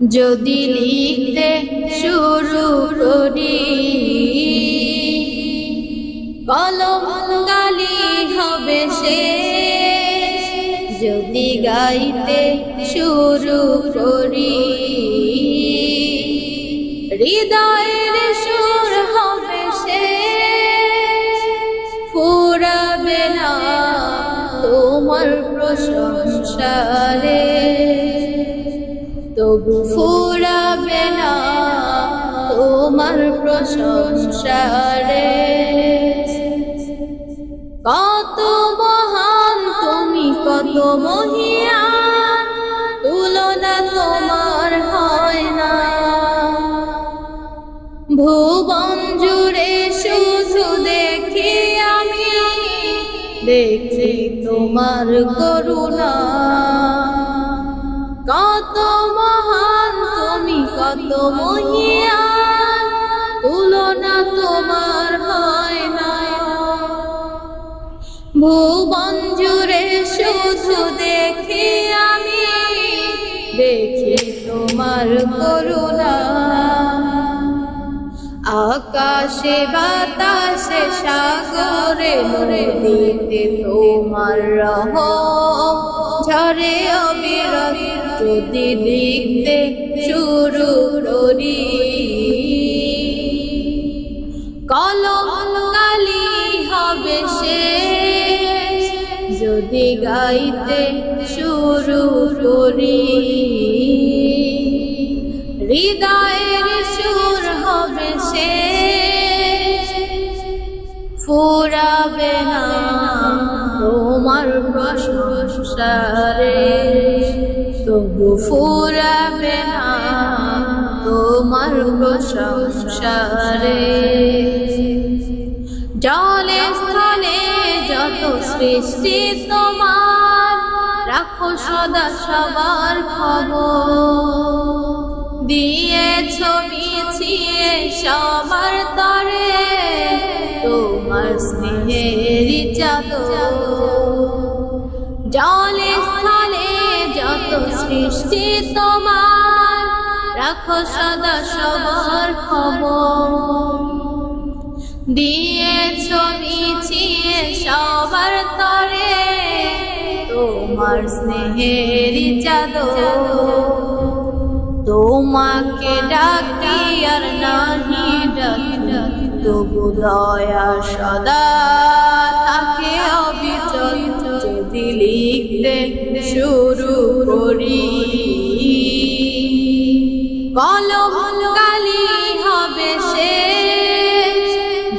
যদি লিখতে শুরু করি কলম কালি হবে সে যদি গাইতে শুরু করি, হৃদয়ের সুর হবে সে ফুরাবে না তোমার প্রশংসারে। তবু ফুরাবে না তোমার প্রশংসারে কত মহান তুমি, কত মহিয়ান, তুলনা তোমার হয় না। ভুবন জুড়ে শুধু দেখি আমি, দেখছি তোমার করুণা। কত মহান, তুমি কত মহিয়ান তুলনা তোমার হয় না ভুবন জুড়ে শুধু দেখি আমি, দেখি তোমার করুণা। আকাশে, বাতাসে, সাগরে, নদীতে তোমার রহ। ঝরে অবিরত যদি লিখতে শুরু করি। কলম কালি হবে সে যদি গাইতে শুরু করি। হৃদয়ের সুর হবে সে ফুরাবে না তোমার প্রশংসারে। তবু ফুরাবে না তোমার প্রশংসারে। জলে স্থলে যত সৃষ্টি তোমার, রাখো সদা সবার খবর। ছবি ছিয়ে সবার তরে, তোমার স্নেহের চাদর। জলে সৃষ্টি তোমার রাখো সদা সবার খবর। দিয়েছ মিছিয়ে সবার তরে, তোমার স্নেহের চাদর তোমাকে ডাকি আর নাহি ডাকি তবু দয়া সদা তাকে যদি লিখতে শুরু করি। কলম কালি হবে সে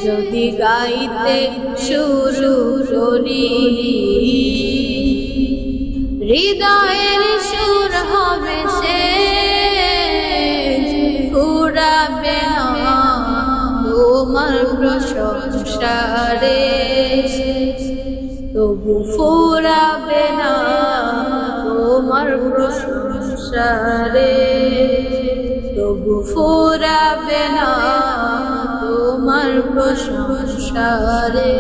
যদি গাইতে শুরু করি। হৃদয়ের সুর হবে সে ফুরাবে তোমার প্রশংসারে তবু ফোরাবে না তোমার প্রশংসারে তবু ফোরাবে না তোমার প্রশংসারে